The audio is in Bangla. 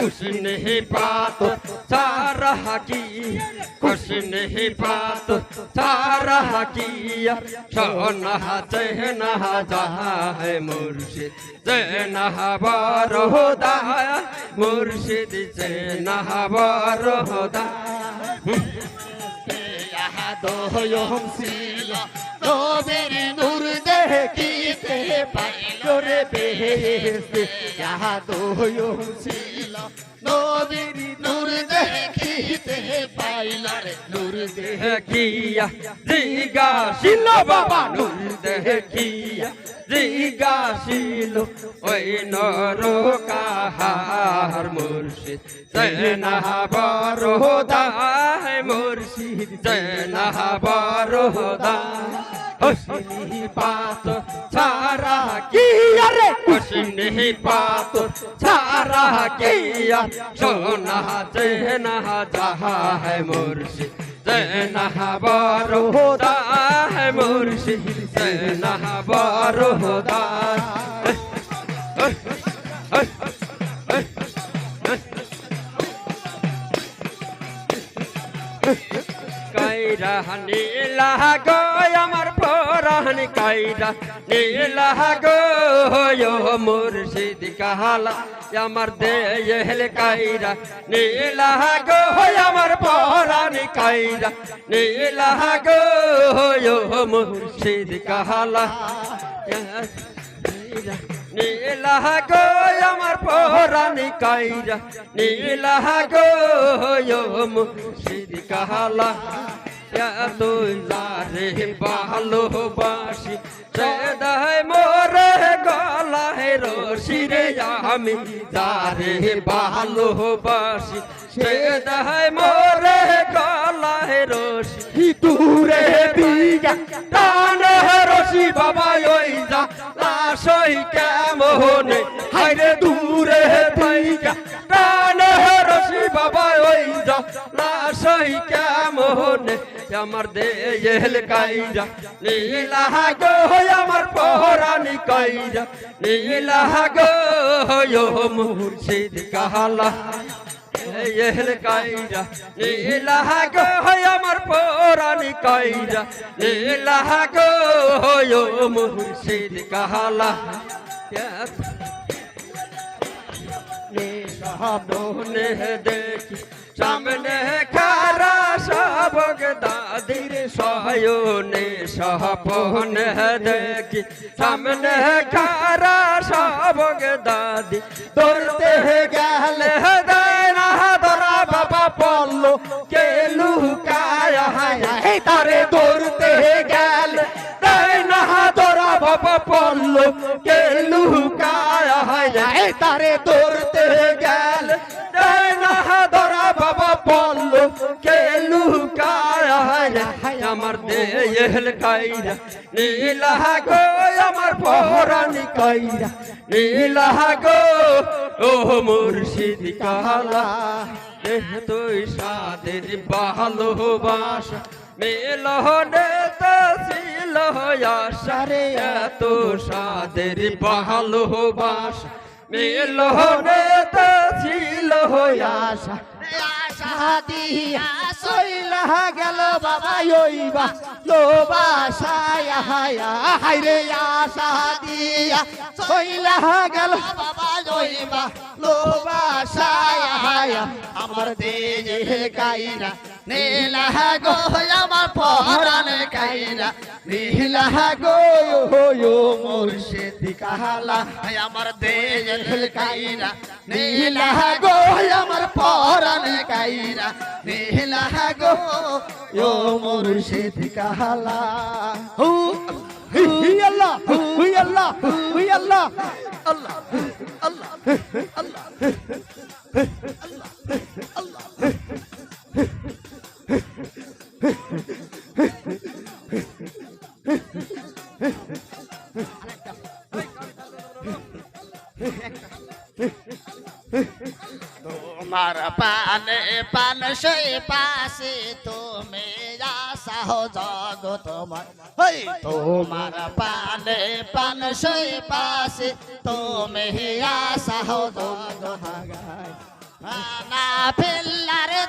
कुछ नहीं पात सारा किया कुछ नहीं पात सारा किया सोना चहना जाए मुर्शिद चहना बार हो दाया मुर्शिद चहना बार हो दाया दो हम सीला दो मेरे नूर দেখিতে পাইল রে বেহেশতে ইহা দোয়ম ছিল নবীর নূর দেখিতে পাইল রে নূর দেহে কিয়া জিগা শিল বাবা, নূর দেখিয়া? ওই নরকাহার মুর্শিদ জয়না বরোদা মুর্শিদ জয়না বরোদা হসনি পাত ছাড়া কি আরে অসিনি পাত ছাড়া কি সোনা চেনা যাহা হে মুর্শি চেনা বারো হোদা হে মুর্শি চেনা বারো হোদা কাইরা নীলা গো আমার পরাণ কাইরা নীলা গো মুর্শিদ কাহালা আমার দেহেল কাইরা নীলা গো আমার পরাণ কাইরা নীলা গো মুর্শিদ কাহালা নীলা গো আমার পরাণী কাইরা নীলা গো মুর্শিদ কাহালা তুই লারে ভালোবাসি সদায় মোরে গলায় রশি রে আমি তারে ভালোবাসি সদায় মোরে গলায় রশি। দূরে বিয়া, টান রশি বাবা ওই যা লাশই কেমনে? হাইরে দূরে পাইকা টান রশি বাবা ওই যা লাশই কেমনে? আমার দেয়েল কাইরা নীলা গো আমার পহরানি কাইরা নীলা গো মুর্শিদ কাহালা। এহল কাইরা নীলা গো আমার পরানি কাইরা নীলা গো মুর্শিদ কাহালা। সামনে দেখি সামনে খারা সবক দাদির সয়নে সপন দেখি। সামনে খারা সবক দাদি দৌড়তে গেল দেনা ধরা বাবা পল্লো কে লুকায়া এই তারে দৌড়তে গেল দেনা ধরা বাবা পল্লো কে লুকায়া এই তারে দৌড়তে গেল আমার দেহেল কাইরা নীলা গো আমার পরানি কাইরা নীলা গো ও মুর্শিদ কালা দেহ তুই সাদের ভালোবাসা মেলনে তসিল আশা রে এত সাদের ভালোবাসা মেলনে তসিল আশা। আশা দিয়া সইলা গেল বাবা ইবা লোবা সায়া হায়া হাইরে আশা দিয়া। সইলা গেল বাবা ইবা লোবাসায়া আমার দেহে কাইরা নীলা গো আমার পরাণ কাইরা। নীলা গো মুর্শিদ কাহালা আমার দেহে কাইরা। নীলা গো আমার পরাণ কাইরা। নীলা গো ও মুর্শিদ কাহালা হু হি আল্লাহ হু আল্লাহ হু আল্লাহ। আল্লাহ আল্লাহ আল্লাহ। তোমার পানে, পান, সেই পাশে তুমি আশা হো জগ তোমার। হই, তোমার পানে, পান, সেই পাশে তুমি আশা হো জগ না ফেললে